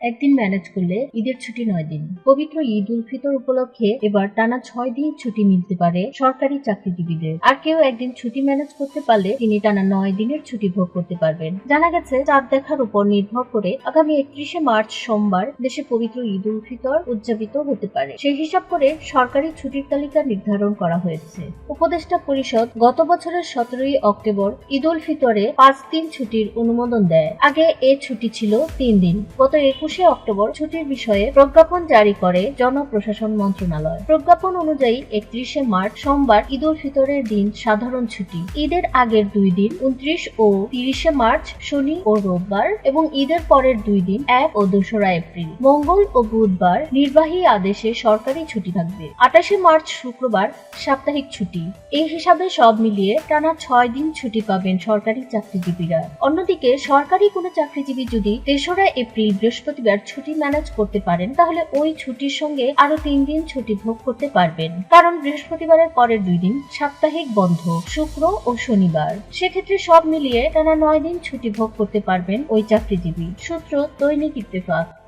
একদিন ম্যানেজ করলে ঈদের ছুটি নয় দিন। পবিত্র ঈদ উল ফিতর উপলক্ষে এবার টানা ছয় দিন ছুটি মিলতে পারে সরকারি চাকরিজীবীদের। আর কেউ একদিন ছুটি ম্যানেজ করতে পারলে তিনি টানা নয় দিনের ছুটি ভোগ করতে পারবেন। জানা গেছে চাঁদ দেখার উপর নির্ভর করে আগামী একত্রিশে মার্চ সোমবার দেশে পবিত্র ঈদ উল ফিতর উদযাপিত হতে পারে। সেই হিসাব করে সরকারি ছুটির তালিকা নির্ধারণ করা হয়েছে। উপদেষ্টা পরিষদ গত বছরের সতেরোই অক্টোবর ঈদ উল ফিতরে পাঁচ দিন ছুটির অনুমোদন দেয়। আগে এ ছুটি ছিল তিন দিন। গত একুশে অক্টোবর ছুটির বিষয়ে প্রজ্ঞাপন জারি করে জনপ্রশাসন মন্ত্রণালয়। প্রজ্ঞাপন অনুযায়ী একত্রিশে মার্চ সোমবার ঈদ উল ফিতরের দিন সাধারণ ছুটি। ঈদের আগের দুই দিন, উনত্রিশ ও তিরিশে মার্চ, শনি ও রোববার এবং ঈদের পরের দুই দিন, এক ও দোসরা এপ্রিল। মঙ্গল ও বুধবার নির্বাহী আদেশে সরকারি ছুটি থাকবে। আঠাশে মার্চ শুক্রবার সাপ্তাহিক ছুটি। এই হিসাবে সব মিলিয়ে টানা ছয় দিন ছুটি পাবেন সরকারি চাকরিজীবীরা। অন্যদিকে সরকারি কোনো চাকরিজীবী যদি তেসরা এপ্রিল বৃহস্পতিবার ছুটি ম্যানেজ করতে পারেন, তাহলে ওই ছুটির সঙ্গে আরও তিন দিন ছুটি ভোগ করতে পারবেন। কারণ বৃহস্পতিবারের পরের দুই দিন সাপ্তাহিক বন্ধ, শুক্র ও শনিবার। সেক্ষেত্রে সব মিলিয়ে টানা নয় দিন ছুটি ভোগ করতে পারবেন ওই চাকরিজীবী। সূত্র দৈনিক ইত্তেফাক।